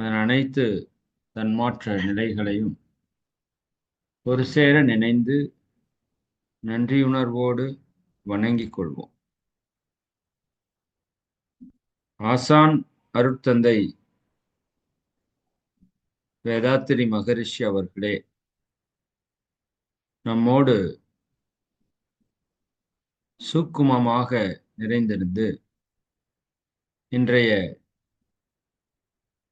அதன் அனைத்து தன்மாற்ற நிலைகளையும் ஒரு சேர நினைந்து நன்றியுணர்வோடு வணங்கிக் கொள்வோம். ஆசான் அருட்தந்தை வேதாத்திரி மகரிஷி அவர்களே நம்மோடு சூக்குமமாக நிறைந்திருந்து இன்றைய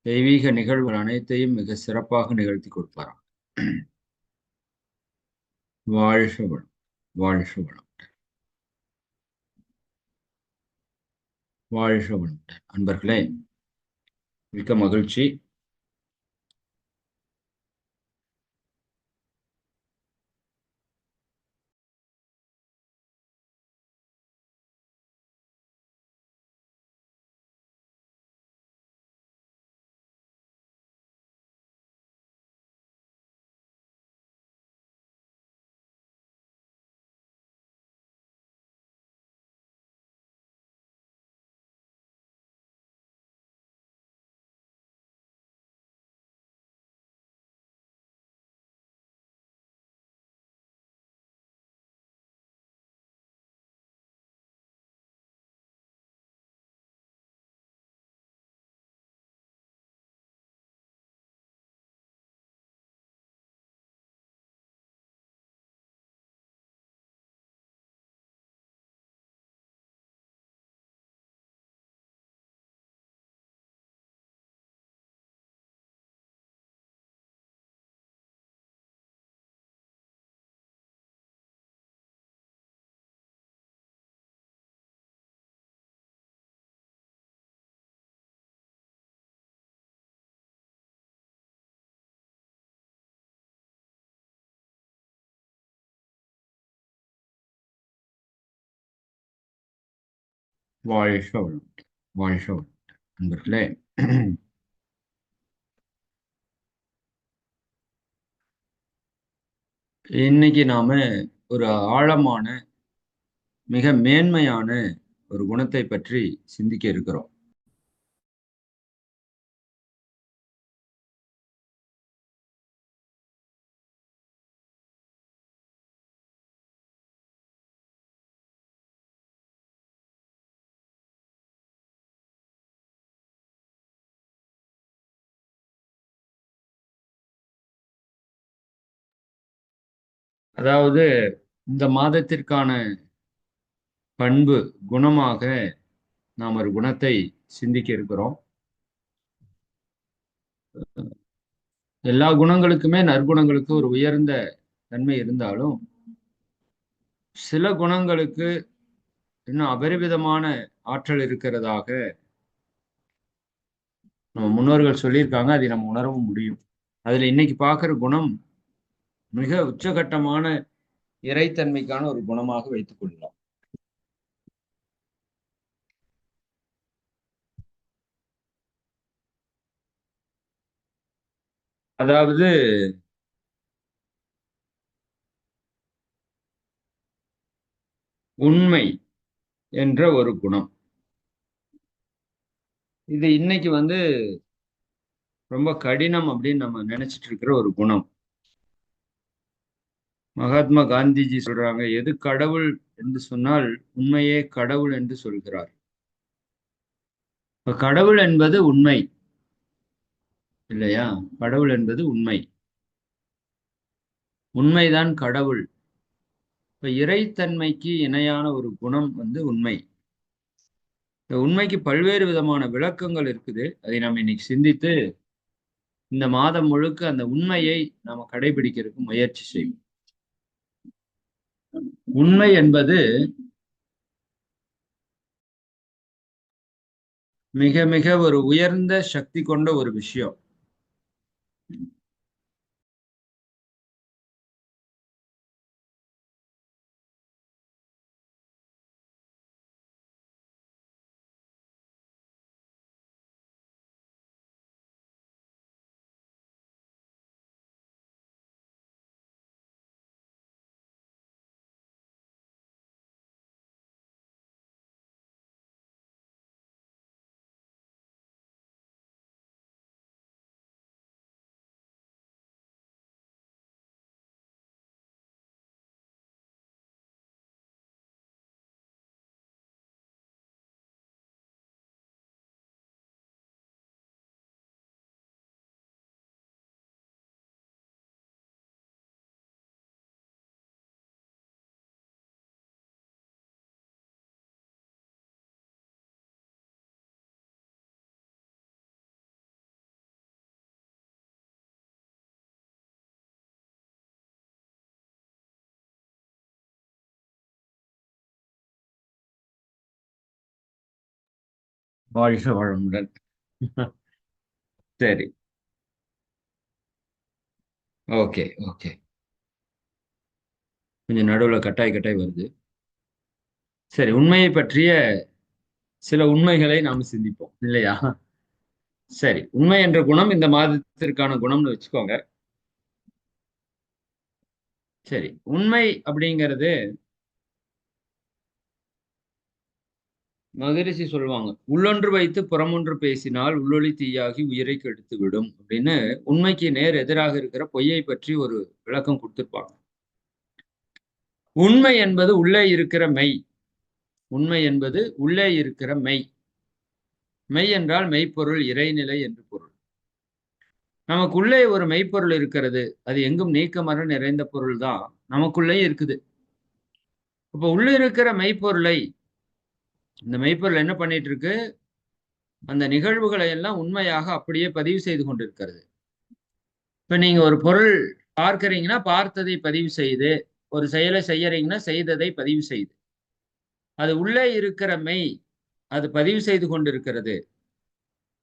தெய்வீக நிகழ்வுகள் அனைத்தையும் மிக சிறப்பாக நிகழ்த்தி கொடுப்பாராம். வாழ்க வளம் வாழ்க வளம். வாழ்க வளம். அன்பர்களே மிக்க மகிழ்ச்சி. வாழ்க வளமுடன். வாழ்க வளமுடன். நண்பர்களே இன்னைக்கு நாம ஒரு ஆழமான மிக மேன்மையான ஒரு குணத்தை பற்றி சிந்திக்க இருக்கிறோம். அதாவது இந்த மாதத்திற்கான பண்பு குணமாக நாம் ஒரு குணத்தை சிந்திக்க இருக்கிறோம். எல்லா குணங்களுக்குமே நற்குணங்களுக்கு ஒரு உயர்ந்த தன்மை இருந்தாலும் சில குணங்களுக்கு இன்னும் அபரிவிதமான ஆற்றல் இருக்கிறதாக நம்ம முன்னோர்கள் சொல்லியிருக்காங்க. அதை நம்ம உணரவும் முடியும். அதுல இன்னைக்கு பார்க்குற குணம் மிக உச்சகட்டமான இறைத்தன்மைக்கான ஒரு குணமாக வைத்துக் கொள்ளலாம். அதாவது உண்மை என்ற ஒரு குணம். இது இன்னைக்கு வந்து ரொம்ப கடினம் அப்படின்னு நம்ம நினைச்சிட்டு இருக்கிற ஒரு குணம். மகாத்மா காந்திஜி சொல்றாங்க எது கடவுள் என்று சொன்னால் உண்மையே கடவுள் என்று சொல்கிறார். இப்ப கடவுள் என்பது உண்மை இல்லையா? கடவுள் என்பது உண்மை. உண்மைதான் கடவுள். இப்ப இறைத்தன்மைக்கு இணையான ஒரு குணம் வந்து உண்மை. இந்த உண்மைக்கு பல்வேறு விதமான விளக்கங்கள் இருக்குது. அதை நம்ம இன்னைக்கு சிந்தித்து இந்த மாதம் முழுக்க அந்த உண்மையை நாம கடைபிடிக்கிறதுக்கு முயற்சி செய்வோம். உண்மை என்பது மிக மிக ஒரு உயர்ந்த சக்தி கொண்ட ஒரு விஷயம். வாழ்க வளமுடன். சரி. Okay okay. கொஞ்சம் நடுவில் கட்டாய் கட்டாய் வருது. சரி உண்மையை பற்றிய சில உண்மைகளை நாம் சிந்திப்போம் இல்லையா? சரி உண்மை என்ற குணம் இந்த மாதத்திற்கான குணம்னு வச்சுக்கோங்க. சரி உண்மை அப்படிங்கிறது மகரிஷி சொல்லுவாங்க உள்ளொன்று வைத்து புறமொன்று பேசினால் உள்ளொளி தீயாகி உயிரை கெடுத்து விடும் அப்படின்னு உண்மைக்கு நேர் எதிராக இருக்கிற பொய்யை பற்றி ஒரு விளக்கம் கொடுத்திருப்பாங்க. உண்மை என்பது உள்ளே இருக்கிற மெய். உண்மை என்பது உள்ளே இருக்கிற மெய். மெய் என்றால் மெய்ப்பொருள் இறைநிலை என்று பொருள். நமக்குள்ளே ஒரு மெய்ப்பொருள் இருக்கிறது அது எங்கும் நீக்கமர நிறைந்த பொருள் தான் நமக்குள்ளே இருக்குது. அப்போ உள்ளே இருக்கிற மெய்ப்பொருளை இந்த மெய்ப்பொருள் என்ன பண்ணிட்டு இருக்கு அந்த நிகழ்வுகளை எல்லாம் உண்மையாக அப்படியே பதிவு செய்து கொண்டிருக்கிறது. இப்ப நீங்க ஒரு பொருள் பார்க்கறீங்கன்னா பார்த்ததை பதிவு செய்து ஒரு செயலை செய்யறீங்கன்னா செய்ததை பதிவு செய்து. அது உள்ளே இருக்கிற மெய் அது பதிவு செய்து கொண்டிருக்கிறது.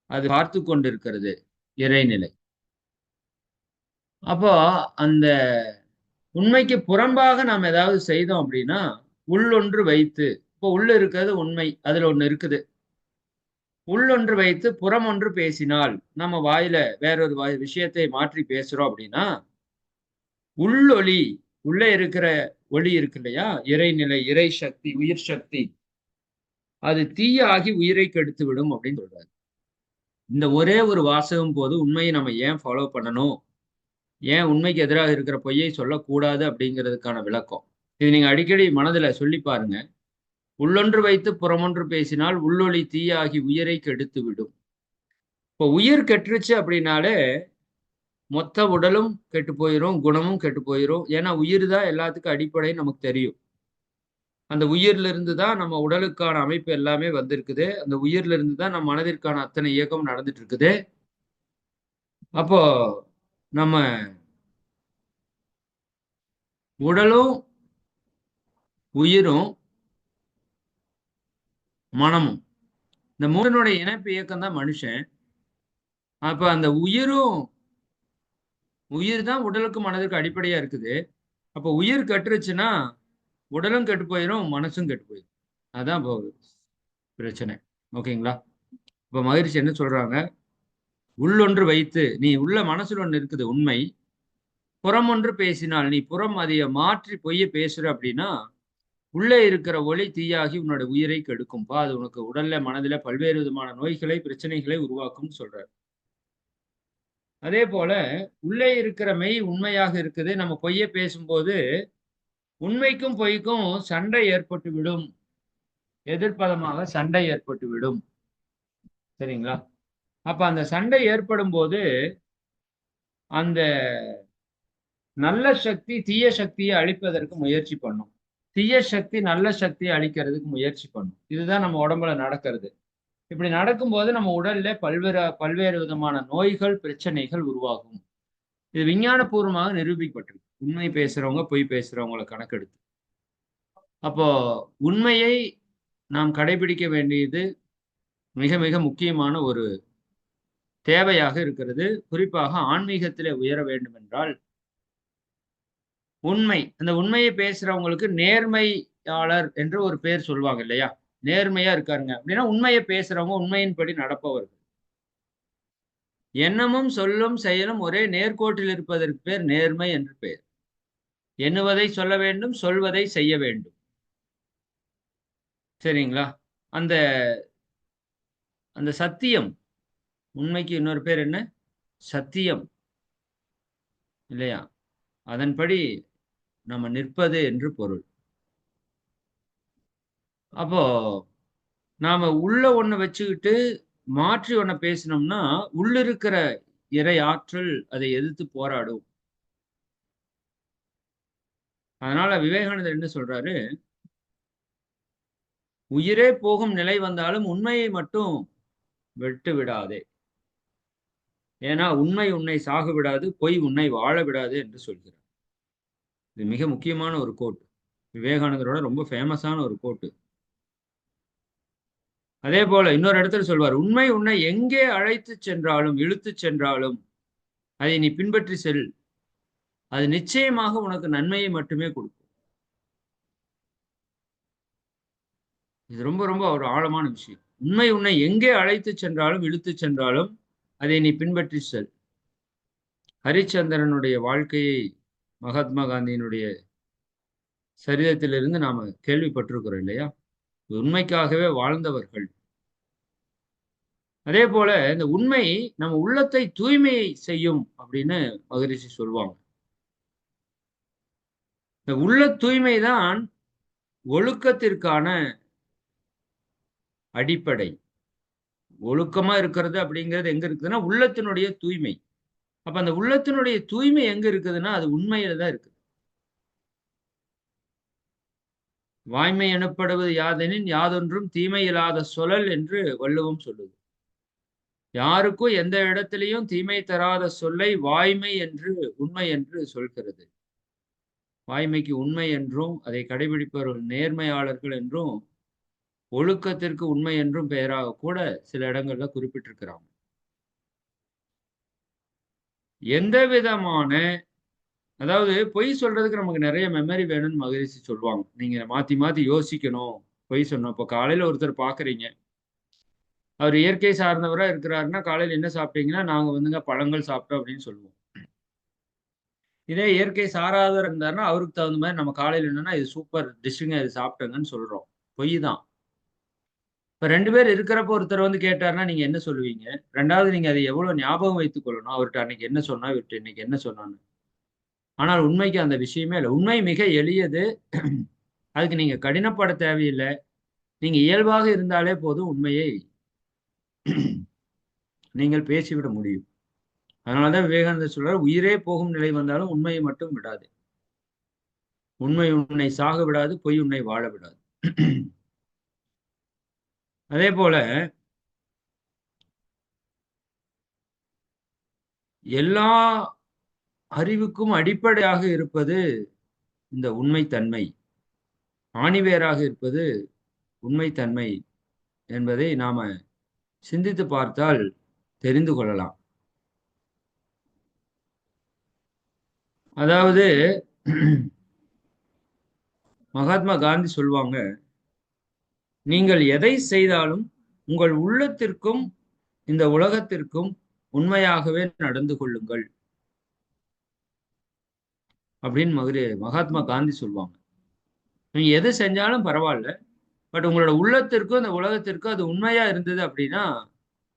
அது பார்த்து கொண்டிருக்கிறது இறைநிலை. அப்போ அந்த உண்மைக்கு புறம்பாக நாம் ஏதாவது செய்தோம் அப்படின்னா உள்ளொன்று வைத்து இப்போ உள்ள இருக்கிறது உண்மை அதுல ஒண்ணு இருக்குது. உள்ளொன்று வைத்து புறம் ஒன்று பேசினால் நம்ம வாயில வேறொரு வாய் விஷயத்தை மாற்றி பேசுறோம் அப்படின்னா உள்ளொளி உள்ளே இருக்கிற ஒளி இருக்கு இல்லையா? இறைநிலை இறை சக்தி உயிர் சக்தி. அது தீயாகி உயிரை கெடுத்து விடும் அப்படின்னு சொல்றாரு. இந்த ஒரே ஒரு வாசகம் போது உண்மையை நம்ம ஏன் ஃபாலோ பண்ணணும்? ஏன் உண்மைக்கு எதிராக இருக்கிற பொய்யை சொல்லக்கூடாது அப்படிங்கிறதுக்கான விளக்கம். இது நீங்க அடிக்கடி மனதுல சொல்லி பாருங்க. உள்ளொன்று வைத்து புறமொன்று பேசினால் உள்ளொளி தீயாகி உயிரை கெடுத்து விடும் இப்போ உயிர் கெட்டுருச்சு அப்படின்னாலே மொத்த உடலும் கெட்டு போயிடும் குணமும் கெட்டு போயிடும் ஏன்னா உயிர் தான் எல்லாத்துக்கும் அடிப்படை நமக்கு தெரியும். அந்த உயிர்ல இருந்து தான் நம்ம உடலுக்கான அமைப்பு எல்லாமே வந்திருக்குது. அந்த உயிர்ல இருந்து தான் நம்ம மனதிற்கான அத்தனை இயக்கம் நடந்துட்டு இருக்குது அப்போ நம்ம உடலும் உயிரும் மனமும். இந்த மூடனுடைய இணைப்பு இயக்கம் தான் மனுஷன். அப்ப அந்த உயிரும் உயிர் தான் உடலுக்கு மனதிற்கு அடிப்படையா இருக்குது. அப்ப உயிர் கட்டுருச்சுன்னா உடலும் கெட்டு போயிடும் மனசும் கெட்டு போயிடும் அதான் இப்போ பிரச்சனை. ஓகேங்களா? இப்ப மகிழ்ச்சி என்ன சொல்றாங்க? உள்ளொன்று வைத்து நீ உள்ள மனசுல ஒன்று இருக்குது உண்மை. புறம் ஒன்று பேசினால் நீ புறம் அதைய மாற்றி பொய்ய பேசுற அப்படின்னா உள்ளே இருக்கிற ஒளி தீயாகி உன்னோட உயிரை கெடுக்கும்பா அது உனக்கு உடல்ல மனதில பல்வேறு விதமான நோய்களை பிரச்சனைகளை உருவாக்கும்னு சொல்றாரு. அதே போல உள்ளே இருக்கிற மெய் உண்மையாக இருக்குது. நம்ம பொய்ய பேசும்போது உண்மைக்கும் பொய்க்கும் சண்டை ஏற்பட்டு விடும். எதிர்ப்பதமாக சண்டை ஏற்பட்டு விடும். சரிங்களா? அப்ப அந்த சண்டை ஏற்படும் போது அந்த நல்ல சக்தி தீய சக்தியை அழிப்பதற்கு முயற்சி பண்ணும். தீய சக்தி நல்ல சக்தியை அழிக்கிறதுக்கு முயற்சி பண்ணும். இதுதான் நம்ம உடம்புல நடக்கிறது. இப்படி நடக்கும்போது நம்ம உடல்ல பல்வேறு பல்வேறு விதமான நோய்கள் பிரச்சனைகள் உருவாகும். இது விஞ்ஞானபூர்வமாக நிரூபிக்கப்பட்டிருக்கு. உண்மை பேசுறவங்க பொய் பேசுறவங்களை கணக்கெடுத்து. அப்போ உண்மையை நாம் கடைபிடிக்க வேண்டியது மிக மிக முக்கியமான ஒரு தேவையாக இருக்கிறது. குறிப்பாக ஆன்மீகத்திலே உயர வேண்டும் என்றால் உண்மை. அந்த உண்மையை பேசுறவங்களுக்கு நேர்மையாளர் என்று ஒரு பேர் சொல்லுவாங்க இல்லையா? நேர்மையா இருக்காருங்க. அப்படின்னா உண்மையை பேசுறவங்க உண்மையின்படி நடப்பவர்கள். எண்ணமும் சொல்லும் செயலும் ஒரே நேர்கோட்டில் இருப்பதற்கு பேர் நேர்மை என்று பெயர் எண்ணுவதை சொல்ல வேண்டும் சொல்வதை செய்ய வேண்டும். சரிங்களா? அந்த அந்த சத்தியம். உண்மைக்கு இன்னொரு பேர் என்ன? சத்தியம். இல்லையா? அதன்படி நம்ம நிற்பது என்று பொருள். அப்போ நாம உள்ள ஒண்ணு வச்சுக்கிட்டு மாற்றி ஒன்ன பேசினோம்னா உள்ள இருக்கிற இறை ஆற்றல் அதை எதிர்த்து போராடும். அதனால விவேகானந்தர் என்ன சொல்றாரு? உயிரே போகும் நிலை வந்தாலும் உண்மையை மட்டும் விட்டு விடாதே. ஏன்னா உண்மை உன்னை சாக விடாது பொய் உன்னை வாழ விடாது என்று சொல்கிறார். இது மிக முக்கியமான ஒரு கோட் விவேகானந்தரோட ரொம்ப ஃபேமஸான ஒரு கோட்டு. அதே போல இன்னொரு இடத்துல சொல்வார் உண்மை உன்னை எங்கே அழைத்து சென்றாலும் இழுத்து சென்றாலும் அதை நீ பின்பற்றி செல். அது நிச்சயமாக உனக்கு நன்மையை மட்டுமே கொடுக்கும். இது ரொம்ப ரொம்ப ஒரு ஆழமான விஷயம். உண்மை உன்னை எங்கே அழைத்து சென்றாலும் இழுத்து சென்றாலும் அதை நீ பின்பற்றி செல். ஹரிச்சந்திரனுடைய வாழ்க்கையை மகாத்மா காந்தியினுடைய சரிதத்திலிருந்து நாம கேள்விப்பட்டிருக்கிறோம் இல்லையா? உண்மைக்காகவே வாழ்ந்தவர்கள். அதே போல இந்த உண்மை நம்ம உள்ளத்தை தூய்மை செய்யும் அப்படின்னு மகரிஷி சொல்லுவாங்க இந்த உள்ள தூய்மை தான் ஒழுக்கத்திற்கான அடிப்படை. ஒழுக்கமா இருக்கிறது அப்படிங்கிறது எங்க இருக்குதுன்னா உள்ளத்தினுடைய தூய்மை. அப்ப அந்த உள்ளத்தினுடைய தூய்மை எங்க இருக்குதுன்னா அது உண்மையில தான் இருக்கு வாய்மை எனப்படுவது யாதெனின் யாதொன்றும் தீமை இல்லாத சொல்லல் என்று வள்ளுவம் சொல்லுது. யாருக்கும் எந்த இடத்திலையும் தீமை தராத சொல்லை வாய்மை என்று உண்மை என்று சொல்கிறது. வாய்மைக்கு உண்மை என்றும் அதை கடைபிடிப்பவர்கள் நேர்மையாளர்கள் என்றும் ஒழுக்கத்திற்கு உண்மை என்றும் பெயராக கூட சில இடங்கள்ல குறிப்பிட்டிருக்கிறாங்க. எந்த விதமான அதாவது பொய் சொல்றதுக்கு நமக்கு நிறைய மெமரி வேணும்னு மகிழ்ச்சி சொல்லுவாங்க. நீங்க மாத்தி மாத்தி யோசிக்கணும். பொய் சொன்னோம் இப்போ காலையில ஒருத்தர் பாக்குறீங்க. அவர் இயற்கை சார்ந்தவரா இருக்கிறாருன்னா காலையில் என்ன சாப்பிட்டீங்கன்னா நாங்க வந்துங்க பழங்கள் சாப்பிட்டோம் அப்படின்னு சொல்லுவோம். இதே இயற்கை சாராதவர் இருந்தாருன்னா அவருக்கு தகுந்த மாதிரி நம்ம காலையில் என்னன்னா இது சூப்பர் டிஷ்ஷுங்க இது சாப்பிட்டங்கன்னு சொல்றோம். பொய் தான். இப்போ ரெண்டு பேர் இருக்கிறப்ப ஒருத்தர் வந்து கேட்டாருன்னா நீங்க என்ன சொல்லுவீங்க? ரெண்டாவது நீங்க அதை எவ்வளவு ஞாபகம் வைத்துக் கொள்ளணும்? அவர்கிட்ட அன்னைக்கு என்ன சொன்னா இவர்கிட்ட இன்னைக்கு என்ன சொன்னான்னு. ஆனால் உண்மைக்கு அந்த விஷயமே இல்லை. உண்மை மிக எளியது. அதுக்கு நீங்க கடினப்பட தேவையில்லை. நீங்க இயல்பாக இருந்தாலே போதும் உண்மையை நீங்கள் பேசிவிட முடியும். அதனாலதான் விவேகானந்தர் சொல்றார் உயிரே போகும் நிலை வந்தாலும் உண்மையை மட்டும் விடாது. உண்மை உன்னை சாக விடாது பொய் உன்னை வாழ விடாது அதே போல எல்லா அறிவுக்கும் அடிப்படையாக இருப்பது இந்த உண்மைத்தன்மை. ஆணிவேராக இருப்பது உண்மைத்தன்மை என்பதை நாம சிந்தித்து பார்த்தால் தெரிந்து கொள்ளலாம். அதாவது மகாத்மா காந்தி சொல்லுவாங்க நீங்கள் எதை செய்தாலும் உங்கள் உள்ளத்திற்கும் இந்த உலகத்திற்கும் உண்மையாகவே நடந்து கொள்ளுங்கள். அப்படின்னு மதுரை மகாத்மா காந்தி சொல்லுவாங்க நீங்க எது செஞ்சாலும் பரவாயில்ல பட் உங்களோட உள்ளத்திற்கும் இந்த உலகத்திற்கும் அது உண்மையா இருந்தது அப்படின்னா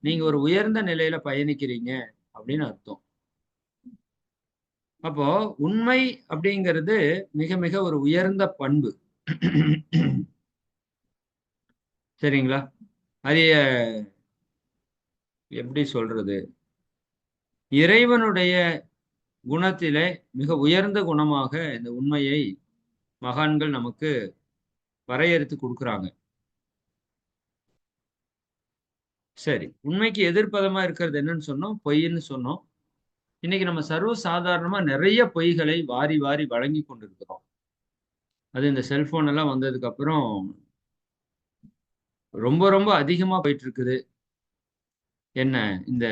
நீங்க ஒரு உயர்ந்த நிலையில பயணிக்கிறீங்க அப்படின்னு அர்த்தம். அப்போ உண்மை அப்படிங்கிறது மிக மிக ஒரு உயர்ந்த பண்பு. சரிங்களா? அது எப்படி சொல்றது? இறைவனுடைய குணத்திலே மிக உயர்ந்த குணமாக இந்த உண்மையை மகான்கள் நமக்கு வரையறுத்து கொடுக்குறாங்க. சரி உண்மைக்கு எதிர்ப்பதமா இருக்கிறது என்னன்னு சொன்னோம் பொய்ன்னு சொன்னோம். இன்னைக்கு நம்ம சர்வ சாதாரணமா நிறைய பொய்களை வாரி வாரி வழங்கி கொண்டிருக்கிறோம். அது இந்த செல்போன் எல்லாம் வந்ததுக்கு அப்புறம் ரொம்ப ரொம்ப அதிகமா போயிட்டு இருக்குது என்ன? இந்த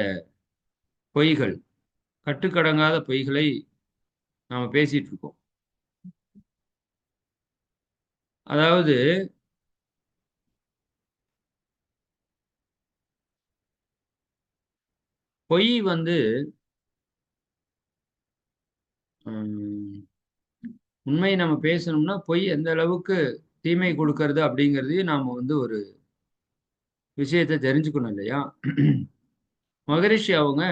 பொய்கள். கட்டுக்கடங்காத பொய்களை நாம பேசிட்டு இருக்கோம் அதாவது பொய் வந்து உண்மையை நம்ம பேசணும்னா பொய் எந்த அளவுக்கு தீமை கொடுக்கறது அப்படிங்கிறதையும் நாம வந்து ஒரு விஷயத்தை தெரிஞ்சுக்கணும் இல்லையா? மகரிஷி அவங்க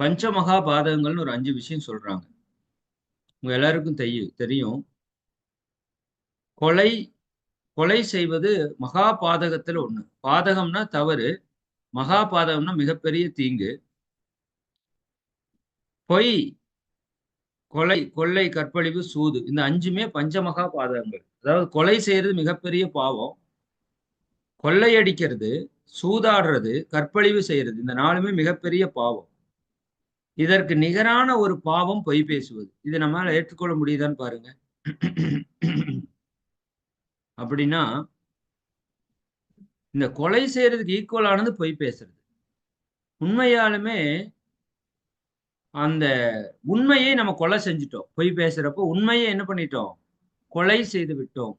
பஞ்சமகா பாதகங்கள்னு ஒரு அஞ்சு விஷயம் சொல்றாங்க. உங்க எல்லாருக்கும் தெரியும் தெரியும். கொலை கொலை செய்வது மகா பாதகத்துல ஒண்ணு. பாதகம்னா தவறு மகா பாதகம்னா மிகப்பெரிய தீங்கு. பொய் கொலை கொள்ளை கற்பழிவு சூது இந்த அஞ்சுமே பஞ்சமகா பாதகங்கள் அதாவது கொலை செய்யறது மிகப்பெரிய பாவம். கொள்ளையடிக்கிறது சூதாடுறது கற்பழிவு செய்யறது இந்த நாளுமே மிகப்பெரிய பாவம். இதற்கு நிகரான ஒரு பாவம் பொய் பேசுவது. இது நம்மளால ஏற்றுக்கொள்ள முடியுதான்னு பாருங்க. அப்படின்னா இந்த கொலை செய்யறதுக்கு ஈக்குவலானது பொய் பேசுறது. உண்மையாலுமே அந்த உண்மையை நம்ம கொலை செஞ்சிட்டோம். பொய் பேசுறப்போ உண்மையை என்ன பண்ணிட்டோம்? கொலை செய்து விட்டோம்.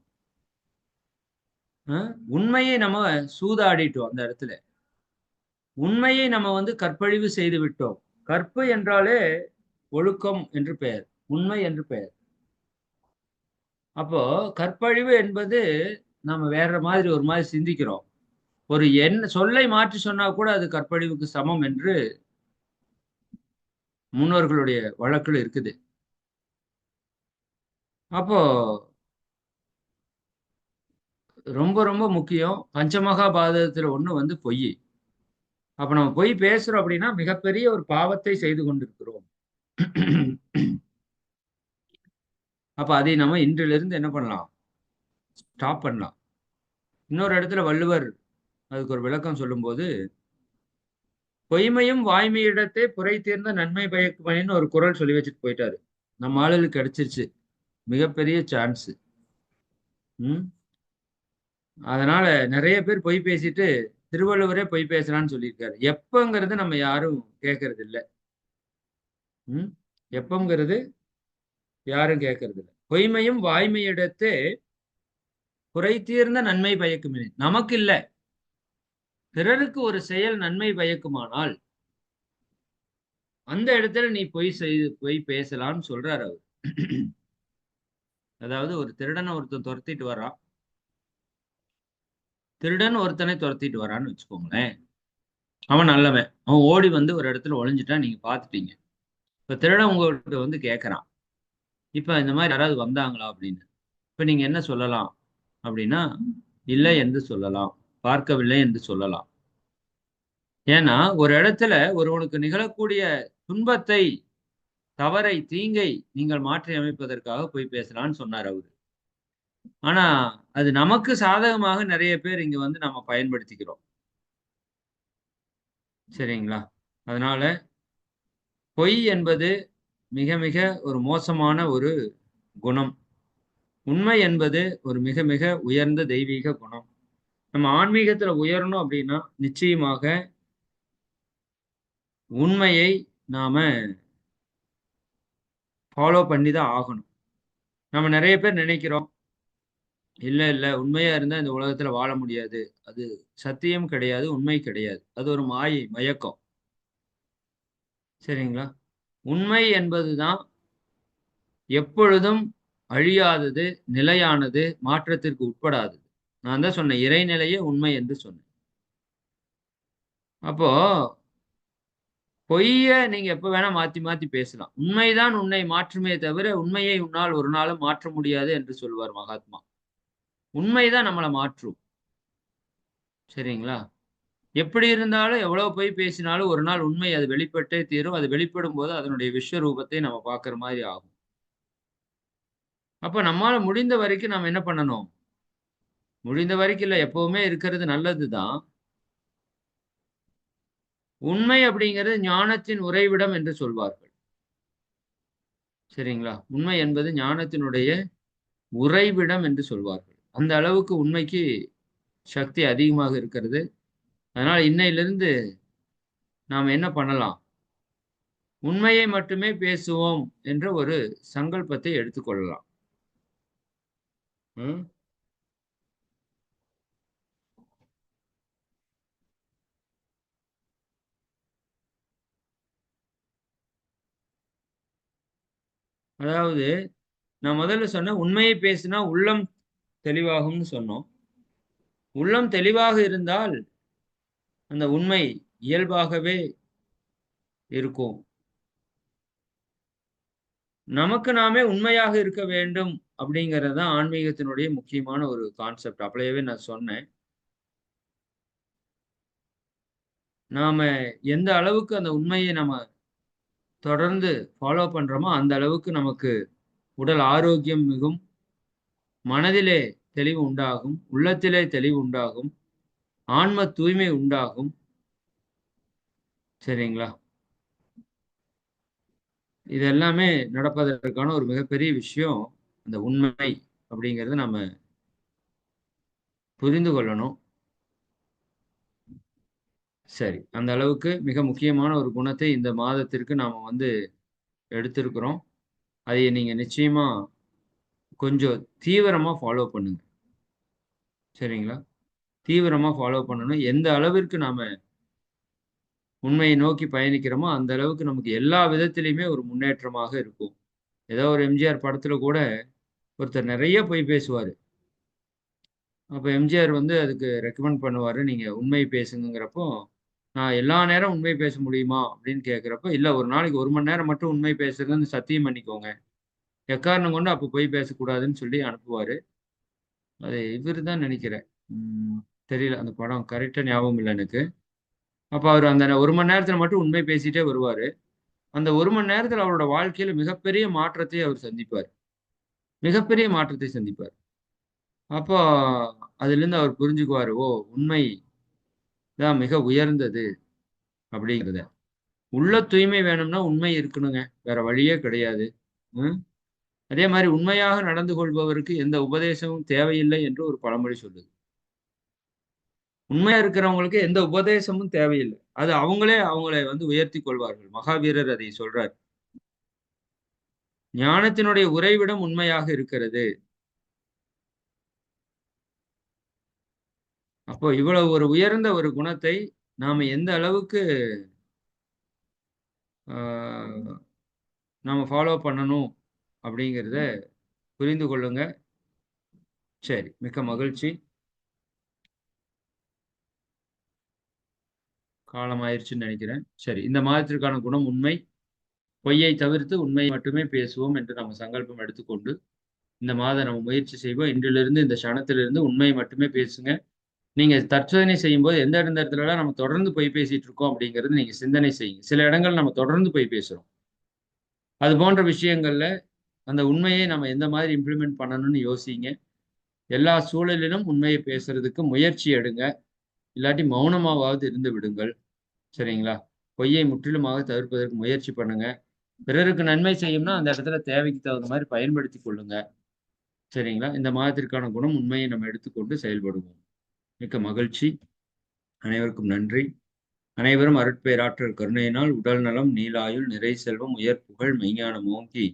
உண்மையை நம்ம சூதாடிட்டோம் அந்த இடத்துல. உண்மையை நம்ம வந்து கற்பழிவு செய்து விட்டோம். கற்பு என்றாலே ஒழுக்கம் என்று பெயர். உண்மை என்று பெயர். அப்போ கற்பழிவு என்பது நம்ம வேற மாதிரி ஒரு மாதிரி சிந்திக்கிறோம். ஒரு எண் சொல்லை மாற்றி சொன்னா கூட அது கற்பழிவுக்கு சமம் என்று முன்னோர்களுடைய வழக்கில் இருக்குது. அப்போ ரொம்ப ரொம்ப முக்கியம். பஞ்சமகா பாதகத்துல ஒண்ணு வந்து பொய். அப்ப நம்ம பொய் பேசுறோம் அப்படின்னா மிகப்பெரிய ஒரு பாவத்தை செய்து கொண்டிருக்கிறோம். அப்ப அதை நம்ம இன்றிலிருந்து என்ன பண்ணலாம்? ஸ்டாப் பண்ணலாம். இன்னொரு இடத்துல வள்ளுவர் அதுக்கு ஒரு விளக்கம் சொல்லும்போது பொய்மையும் வாய்மையிடத்தே புரை தீர்ந்த நன்மை பயக்குமணின்னு ஒரு குரல் சொல்லி வச்சுட்டு போயிட்டாரு. நம்ம ஆளுகளுக்கு கிடைச்சிருச்சு. மிகப்பெரிய சான்ஸு ம்? அதனால நிறைய பேர் பொய் பேசிட்டு திருவள்ளுவரே பொய் பேசுறான்னு சொல்லியிருக்காரு. எப்பங்கிறது நம்ம யாரும் கேட்கறது இல்லை ம்? எப்பங்கிறது? யாரும் கேட்கறது இல்லை பொய்மையும் வாய்மையிடத்தே குறை தீர்ந்த நன்மை பயக்குமே. நமக்கு இல்லை. பிறருக்கு ஒரு செயல் நன்மை பயக்குமானால் அந்த இடத்துல நீ பொய் செய்து பொய் பேசலாம்னு சொல்றாரு அவர். அதாவது ஒரு திருடனை ஒருத்தன் துரத்திட்டு வரான் திருடன் ஒருத்தனை துரத்திட்டு வரான்னு வச்சுக்கோங்களேன். அவன் நல்லவன். அவன் ஓடி வந்து ஒரு இடத்துல ஒளிஞ்சிட்டான் நீங்க பாத்துட்டீங்க. இப்ப திருடன் உங்கள்கிட்ட வந்து கேட்கறான் இப்ப இந்த மாதிரி யாராவது வந்தாங்களா அப்படின்னு? இப்ப நீங்க என்ன சொல்லலாம்? அப்படின்னா இல்லை என்று சொல்லலாம். பார்க்கவில்லை என்று சொல்லலாம். ஏன்னா ஒரு இடத்துல ஒருவனுக்கு நிகழக்கூடிய துன்பத்தை தவறை தீங்கை நீங்கள் மாற்றி அமைப்பதற்காக போய் பேசலான்னு சொன்னார் அவரு. ஆனா அது நமக்கு சாதகமாக நிறைய பேர் இங்க வந்து நம்ம பயன்படுத்திக்கிறோம். சரிங்களா? அதனால பொய் என்பது மிக மிக ஒரு மோசமான ஒரு குணம். உண்மை என்பது ஒரு மிக மிக உயர்ந்த தெய்வீக குணம். நம்ம ஆன்மீகத்துல உயரணும் அப்படின்னா நிச்சயமாக உண்மையை நாம ஃபாலோ பண்ணி தான் ஆகணும். நம்ம நிறைய பேர் நினைக்கிறோம் இல்லை இல்லை. உண்மையா இருந்தால் இந்த உலகத்துல வாழ முடியாது. அது சத்தியம் கிடையாது உண்மை கிடையாது. அது ஒரு மாயை மயக்கம். சரிங்களா? உண்மை என்பதுதான் எப்பொழுதும் அழியாதது நிலையானது மாற்றத்திற்கு உட்படாதது. நான் தான் சொன்னேன் இறைநிலையே உண்மை என்று சொன்னேன். அப்போ பொய்ய நீங்க எப்ப வேணா மாத்தி மாத்தி பேசலாம். உண்மைதான் உன்னை மாற்றுமே தவிர உண்மையை உன்னால் ஒரு நாளும் மாற்ற முடியாது என்று சொல்வார் மகாத்மா. உண்மைதான் நம்மளை மாற்றும். சரிங்களா? எப்படி இருந்தாலும் எவ்வளவு போய் பேசினாலும் ஒரு நாள் உண்மை அது வெளிப்பட்டே தீரும். அது வெளிப்படும் போது அதனுடைய விஸ்வரூபத்தை நம்ம பார்க்குற மாதிரி ஆகும். அப்ப நம்மால முடிந்த வரைக்கும் நம்ம என்ன பண்ணணும்? முடிந்த வரைக்கும் இல்லை எப்பவுமே இருக்கிறது நல்லதுதான். உண்மை அப்படிங்கிறது ஞானத்தின் உறைவிடம் என்று சொல்வார்கள். சரிங்களா? உண்மை என்பது ஞானத்தினுடைய உறைவிடம் என்று சொல்வார்கள். அந்த அளவுக்கு உண்மைக்கு சக்தி அதிகமாக இருக்கிறது. அதனால் இன்னையிலிருந்து நாம் என்ன பண்ணலாம்? உண்மையை மட்டுமே பேசுவோம் என்ற ஒரு சங்கல்பத்தை எடுத்துக்கொள்ளலாம். அதாவது நான் முதல்ல சொன்னேன் உண்மையை பேசினா உள்ளம் தெளிவாகும்னு சொன்னோம். உள்ளம் தெளிவாக இருந்தால் அந்த உண்மை இயல்பாகவே இருக்கும். நமக்கு நாமே உண்மையாக இருக்க வேண்டும் அப்படிங்கிறது தான் ஆன்மீகத்தினுடைய முக்கியமான ஒரு கான்செப்ட் அப்படியவே நான் சொன்னேன். நாம எந்த அளவுக்கு அந்த உண்மையை நம்ம தொடர்ந்து ஃபாலோ பண்றோமோ அந்த அளவுக்கு நமக்கு உடல் ஆரோக்கியம் மிகவும் மனதிலே தெளிவு உண்டாகும் உள்ளத்திலே தெளிவு உண்டாகும் ஆன்ம தூய்மை உண்டாகும். சரிங்களா? இது எல்லாமே நடப்பதற்கான ஒரு மிகப்பெரிய விஷயம் அந்த உண்மை அப்படிங்கிறத நம்ம புரிந்து கொள்ளணும். சரி அந்த அளவுக்கு மிக முக்கியமான ஒரு குணத்தை இந்த மாதத்திற்கு நாம் வந்து எடுத்திருக்கிறோம். அதை நீங்கள் நிச்சயமாக கொஞ்சம் தீவிரமாக ஃபாலோ பண்ணுங்க. சரிங்களா? தீவிரமாக ஃபாலோ பண்ணணும். எந்த அளவிற்கு நாம் உண்மையை நோக்கி பயணிக்கிறோமோ அந்த அளவுக்கு நமக்கு எல்லா விதத்திலையுமே ஒரு முன்னேற்றமாக இருக்கும். ஏதோ ஒரு எம்ஜிஆர் படத்தில் கூட ஒருத்தர் நிறைய போய் பேசுவார். அப்போ எம்ஜிஆர் வந்து அதுக்கு ரெக்கமெண்ட் பண்ணுவார் நீங்கள் உண்மை பேசுங்கிறப்போ நான் எல்லா நேரம் உண்மை பேச முடியுமா? அப்படின்னு கேட்குறப்ப இல்லை ஒரு நாளைக்கு ஒரு மணி நேரம் மட்டும் உண்மை பேசுறதுன்னு சத்தியம் பண்ணிக்கோங்க. எக்காரணம் கொண்டு அப்போ போய் பேசக்கூடாதுன்னு சொல்லி அனுப்புவார். அது இவர் தான் நினைக்கிறேன் தெரியல. அந்த படம் கரெக்டாக ஞாபகம் இல்லை எனக்கு. அப்போ அவர் அந்த ஒரு மணி நேரத்தில் மட்டும் உண்மை பேசிட்டே வருவார். அந்த ஒரு மணி நேரத்தில் அவரோட வாழ்க்கையில் மிகப்பெரிய மாற்றத்தை அவர் சந்திப்பார். மிகப்பெரிய மாற்றத்தை சந்திப்பார். அப்போ அதுலேருந்து அவர் புரிஞ்சுக்குவார் ஓ உண்மை தான் மிக உயர்ந்தது. அப்படிங்கிறத. உள்ள தூய்மை வேணும்னா உண்மை இருக்கணுங்க. வேற வழியே கிடையாது. ம்? அதே மாதிரி உண்மையாக நடந்து கொள்பவருக்கு எந்த உபதேசமும் தேவையில்லை என்று ஒரு பழமொழி சொல்லுது. உண்மையா இருக்கிறவங்களுக்கு எந்த உபதேசமும் தேவையில்லை. அது அவங்களே அவங்களை வந்து உயர்த்தி கொள்வார்கள். மகாவீரர் அதை சொல்றார். ஞானத்தினுடைய உறைவிடம் உண்மையாக இருக்கிறது. அப்போ இவ்வளவு ஒரு உயர்ந்த ஒரு குணத்தை நாம எந்த அளவுக்கு நாம ஃபாலோ பண்ணணும்? அப்படிங்கிறத புரிந்து கொள்ளுங்க. சரி மிக்க மகிழ்ச்சி. காலம் ஆயிடுச்சுன்னு நினைக்கிறேன். சரி இந்த மாதத்திற்கான குணம் உண்மை. பொய்யை தவிர்த்து உண்மையை மட்டுமே பேசுவோம் என்று நம்ம சங்கல்பம் எடுத்துக்கொண்டு இந்த மாதம் நம்ம முயற்சி செய்வோம். இன்றிலிருந்து இந்த க்ஷணத்திலிருந்து உண்மையை மட்டுமே பேசுங்க. நீங்க தற்சோதனை செய்யும்போது எந்த எந்த இடத்துலலாம் நம்ம தொடர்ந்து போய் பேசிட்டு இருக்கோம் அப்படிங்கிறது நீங்க சிந்தனை செய்யுங்க. சில இடங்கள் நம்ம தொடர்ந்து போய் பேசுறோம். அது போன்ற விஷயங்கள்ல அந்த உண்மையை நம்ம எந்த மாதிரி இம்ப்ளிமெண்ட் பண்ணணும்னு யோசிங்க. எல்லா சூழலிலும் உண்மையை பேசுறதுக்கு முயற்சி எடுங்க. இல்லாட்டி மௌனமாவது இருந்து விடுங்கள். சரிங்களா? பொய்யை முற்றிலுமாக தவிர்ப்பதற்கு முயற்சி பண்ணுங்க. பிறருக்கு நன்மை செய்யும்னா அந்த இடத்துல தேவைக்கு தகுந்த மாதிரி பயன்படுத்தி கொள்ளுங்க. சரிங்களா? இந்த மாதத்திற்கான குணம் உண்மையை நம்ம எடுத்துக்கொண்டு செயல்படுவோம். மிக்க மகிழ்ச்சி. அனைவருக்கும் நன்றி. அனைவரும் அருட்பேராற்றல் கருணையினால் உடல் நலம் நீலாயுள் நிறை செல்வம் உயர் புகழ் மெய்ஞானம் ஓங்கி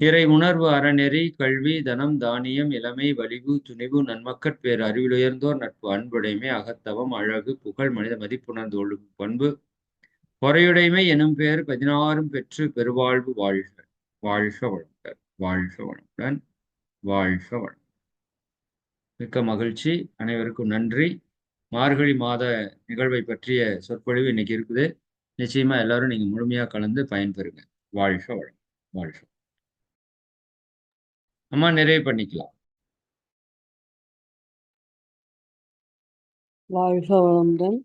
இறை உணர்வு அறநெறி கல்வி தனம் தானியம் இளமை வலிவு துணிவு நன்மக்கட் பேர் அறிவிலுயர்ந்தோர் நட்பு அன்புடைமை அகத்தவம் அழகு புகழ் மனித மதிப்புணர்ந்து ஒழுங்கு பண்பு. பொறையுடைமை எனும் பெயர் பதினாறும் பெற்று பெருவாழ்வு வாழ்க வாழ்க வளமுடன் வாழ்க வளமுடன் வாழ்க வளம் மிக்க மகிழ்ச்சி. அனைவருக்கும் நன்றி. மார்கழி மாத நிகழ்வை பற்றிய சொற்பொழிவு இன்னைக்கு இருக்குது. நிச்சயமா எல்லாரும் நீங்க முழுமையா கலந்து பயன்பெறுங்க. வாழ்க வளம் வாழ்க அம்மா நிறைவு பண்ணிக்கலாம். வாழ்க வளமுடன்.